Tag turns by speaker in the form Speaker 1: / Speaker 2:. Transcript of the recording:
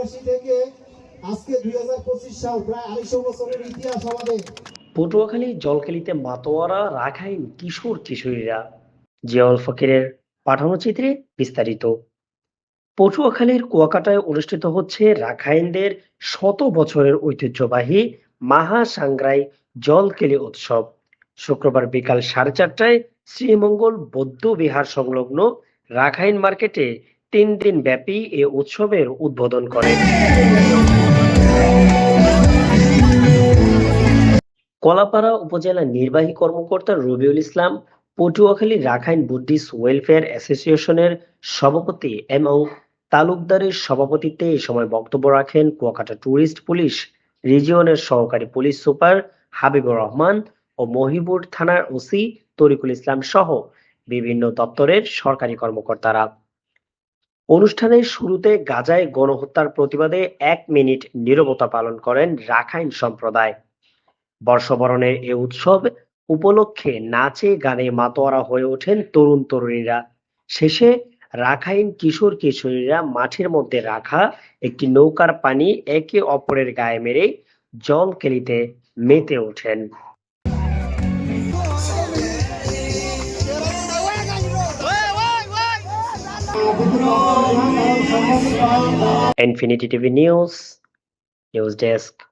Speaker 1: চুরাশি থেকে আজকে দুই হাজার পঁচিশ সাল, প্রায় আড়াইশো বছরের ইতিহাস আমাদের।
Speaker 2: পটুয়াখালী, জলকেলিতে মাতোয়ারা, রাখাইন, কিশোর কিশোরীরা। জিয়াউল ফকিরের পাঠানো চিত্রে বিস্তারিত। পটুয়াখালীর কুয়াকাটায় অনুষ্ঠিত হচ্ছে রাখাইনদের শত বছরের ঐতিহ্যবাহী মাহা সাংগ্রাই জলকেলি উৎসব। শুক্রবার বিকাল সাড়ে চারটায় শ্রীমঙ্গল বৌদ্ধ বিহার সংলগ্ন রাখাইন মার্কেটে তিন দিন ব্যাপী এ উৎসবের উদ্বোধন করেন কলাপাড়া উপজেলা নির্বাহী কর্মকর্তা রবিউল ইসলাম পটুয়াখালী রাখাইন বুদ্ধিস্ট ওয়েলফেয়ার অ্যাসোসিয়েশনের সভাপতি এবং তালুকদারের সভাপতিত্বে এই সময় বক্তব্য রাখেন কুয়াকাটা ট্যুরিস্ট পুলিশ, রিজিয়নের সহকারী পুলিশ সুপার হাবিবুর রহমান ও মহিবুর থানার ওসি তরিকুল ইসলাম সহ বিভিন্ন দপ্তরের সরকারি কর্মকর্তারা। অনুষ্ঠানের শুরুতে গাজায় গণহত্যার প্রতিবাদে এক মিনিট নীরবতা পালন করেন রাখাইন সম্প্রদায়। বর্ষবরণের এ উৎসব উপলক্ষে নাচে গানে মাতোয়ারা হয়ে ওঠেন তরুণ তরুণীরা। শেষে রাখাইন কিশোর কিশোরীরা মাঠের মধ্যে রাখা একটি নৌকার পানি একে অপরের গায়ে মেরে জল কেলিতে মেতে ওঠেন। Infinity TV News, News Desk.